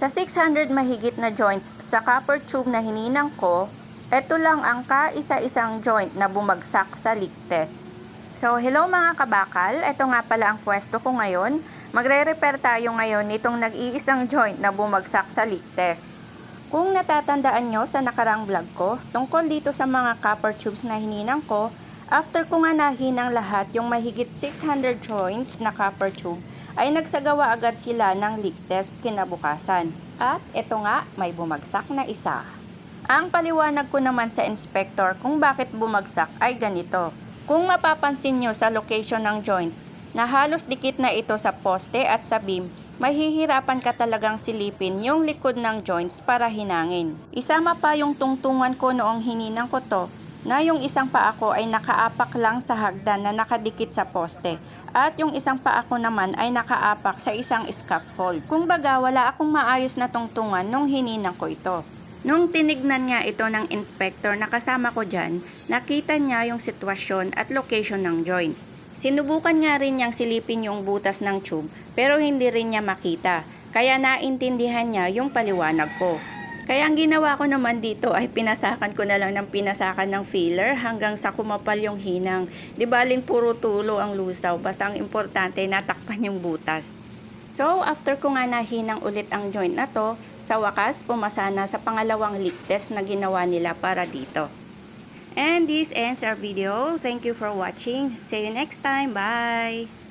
Sa 600 mahigit na joints sa copper tube na hininang ko, ito lang ang kaisa-isang joint na bumagsak sa leak test. So, hello mga kabakal. Ito nga pala ang pwesto ko ngayon. Magre-repair tayo ngayon nitong nag-iisang joint na bumagsak sa leak test. Kung natatandaan nyo sa nakarang vlog ko, tungkol dito sa mga copper tubes na hininang ko, after ko nga nahinang lahat yung mahigit 600 joints na copper tube, ay nagsagawa agad sila ng leak test kinabukasan. At ito nga, may bumagsak na isa. Ang paliwanag ko naman sa inspector kung bakit bumagsak ay ganito. Kung mapapansin nyo sa location ng joints, na halos dikit na ito sa poste at sa beam, mahihirapan ka talagang silipin yung likod ng joints para hinangin. Isama pa yung tungtungan ko noong hininang ko to, na yung isang paa ko ay nakaapak lang sa hagdan na nakadikit sa poste at yung isang paa ko naman ay nakaapak sa isang scaffold. Kung baga wala akong maayos na tungtungan nung hininang ko ito. Nung tinignan nga ito ng inspector na kasama ko dyan, nakita niya yung sitwasyon at location ng joint. Sinubukan nga rin niyang silipin yung butas ng tube pero hindi rin niya makita. Kaya naintindihan niya yung paliwanag ko. Kaya ang ginawa ko naman dito ay pinasakan ko na lang ng pinasakan ng filler hanggang sa kumapal yung hinang. Di baling puro tulo ang lusaw, basta ang importante natakpan yung butas. So, after ko nga nahinang ulit ang joint na to, sa wakas pumasa na sa pangalawang leak test na ginawa nila para dito. And this ends our video. Thank you for watching. See you next time. Bye!